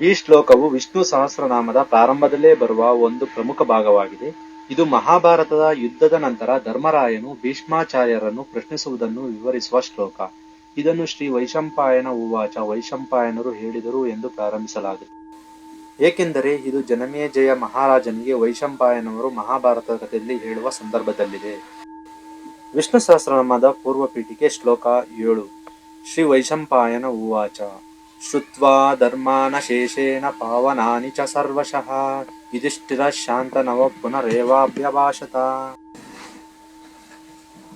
ಈ ಶ್ಲೋಕವು ವಿಷ್ಣು ಸಹಸ್ರನಾಮದ ಪ್ರಾರಂಭದಲ್ಲೇ ಬರುವ ಒಂದು ಪ್ರಮುಖ ಭಾಗವಾಗಿದೆ. ಇದು ಮಹಾಭಾರತದ ಯುದ್ಧದ ನಂತರ ಧರ್ಮರಾಯನು ಭೀಷ್ಮಾಚಾರ್ಯರನ್ನು ಪ್ರಶ್ನಿಸುವುದನ್ನು ವಿವರಿಸುವ ಶ್ಲೋಕ. ಇದನ್ನು ಶ್ರೀ ವೈಶಂಪಾಯನ ಉವಾಚ ವೈಶಂಪಾಯನರು ಹೇಳಿದರು ಎಂದು ಪ್ರಾರಂಭಿಸಲಾಗಿದೆ ಏಕೆಂದರೆ ಇದು ಜನಮೇಜಯ ಮಹಾರಾಜನಿಗೆ ವೈಶಂಪಾಯನವರು ಮಹಾಭಾರತದ ಕಥೆಯಲ್ಲಿ ಹೇಳುವ ಸಂದರ್ಭದಲ್ಲಿದೆ. ವಿಷ್ಣು ಸಹಸ್ರನಾಮದ ಪೂರ್ವ ಪೀಠಿಕೆ ಶ್ಲೋಕ ಏಳು. ಶ್ರೀ ವೈಶಂಪಾಯನ ಉವಾಚ. ಧರ್ಮಾನಶೇಷೇಣ ಪಾವನಾನಿ ಚ ಸರ್ವಶಃ. ಯುಧಿಷ್ಠಿರ ಶಾಂತನವ ಪುನರೇವಾಭ್ಯಭಾಷತ.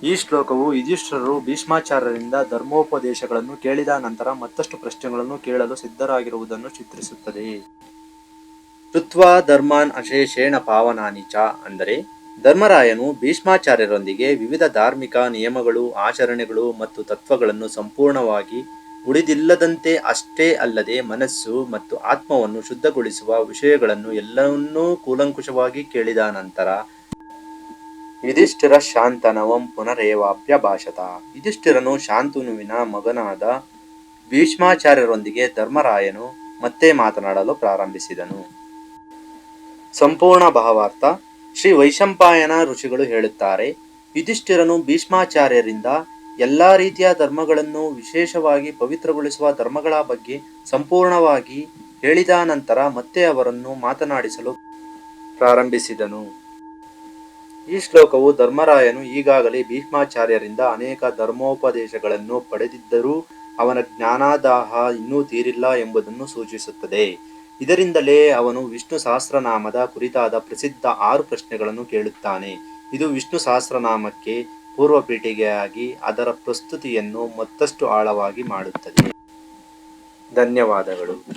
ಈ ಶ್ಲೋಕವು ಯುಧಿಷ್ಠಿರರು ಭೀಷ್ಮಾಚಾರ್ಯರಿಂದ ಧರ್ಮೋಪದೇಶಗಳನ್ನು ಕೇಳಿದ ನಂತರ ಮತ್ತಷ್ಟು ಪ್ರಶ್ನೆಗಳನ್ನು ಕೇಳಲು ಸಿದ್ಧರಾಗಿರುವುದನ್ನು ಚಿತ್ರಿಸುತ್ತದೆ. ಶ್ರುತ್ವಾ ಧರ್ಮಾನ್ ಅಶೇಷೇಣ ಪಾವನಾನಿ ಚ ಅಂದರೆ ಧರ್ಮರಾಯನು ಭೀಷ್ಮಾಚಾರ್ಯರೊಂದಿಗೆ ವಿವಿಧ ಧಾರ್ಮಿಕ ನಿಯಮಗಳು, ಆಚರಣೆಗಳು ಮತ್ತು ತತ್ವಗಳನ್ನು ಸಂಪೂರ್ಣವಾಗಿ ಉಳಿದಿಲ್ಲದಂತೆ ಅಷ್ಟೇ ಅಲ್ಲದೆ ಮನಸ್ಸು ಮತ್ತು ಆತ್ಮವನ್ನು ಶುದ್ಧಗೊಳಿಸುವ ವಿಷಯಗಳನ್ನು ಎಲ್ಲವನ್ನೂ ಕೂಲಂಕುಷವಾಗಿ ಕೇಳಿದ ನಂತರ, ಯುಧಿಷ್ಠಿರ ಶಾಂತನವಂ ಪುನರೇವಾಭ್ಯಭಾಷತ ಯುಧಿಷ್ಠಿರನು ಶಾಂತನುವಿನ ಮಗನಾದ ಭೀಷ್ಮಾಚಾರ್ಯರೊಂದಿಗೆ ಧರ್ಮರಾಯನು ಮತ್ತೆ ಮಾತನಾಡಲು ಪ್ರಾರಂಭಿಸಿದನು. ಸಂಪೂರ್ಣ ಭಾವಾರ್ಥ. ಶ್ರೀ ವೈಶಂಪಾಯನ ಋಷಿಗಳು ಹೇಳುತ್ತಾರೆ, ಯುಧಿಷ್ಠಿರನು ಭೀಷ್ಮಾಚಾರ್ಯರಿಂದ ಎಲ್ಲಾ ರೀತಿಯ ಧರ್ಮಗಳನ್ನು ವಿಶೇಷವಾಗಿ ಪವಿತ್ರಗೊಳಿಸುವ ಧರ್ಮಗಳ ಬಗ್ಗೆ ಸಂಪೂರ್ಣವಾಗಿ ಹೇಳಿದ ನಂತರ ಮತ್ತೆ ಅವರನ್ನು ಮಾತನಾಡಿಸಲು ಪ್ರಾರಂಭಿಸಿದನು. ಈ ಶ್ಲೋಕವು ಧರ್ಮರಾಯನು ಈಗಾಗಲೇ ಭೀಷ್ಮಾಚಾರ್ಯರಿಂದ ಅನೇಕ ಧರ್ಮೋಪದೇಶಗಳನ್ನು ಪಡೆದಿದ್ದರೂ ಅವನ ಜ್ಞಾನಾದಾಹ ಇನ್ನೂ ತೀರಿಲ್ಲ ಎಂಬುದನ್ನು ಸೂಚಿಸುತ್ತದೆ. ಇದರಿಂದಲೇ ಅವನು ವಿಷ್ಣು ಸಹಸ್ರನಾಮದ ಕುರಿತಾದ ಪ್ರಸಿದ್ಧ ಆರು ಪ್ರಶ್ನೆಗಳನ್ನು ಕೇಳುತ್ತಾನೆ. ಇದು ವಿಷ್ಣು ಸಹಸ್ರನಾಮಕ್ಕೆ ಪೂರ್ವ ಪೀಠಿಗೆಯಾಗಿ ಅದರ ಪ್ರಸ್ತುತಿಯನ್ನು ಮತ್ತಷ್ಟು ಆಳವಾಗಿ ಮಾಡುತ್ತದೆ. ಧನ್ಯವಾದಗಳು.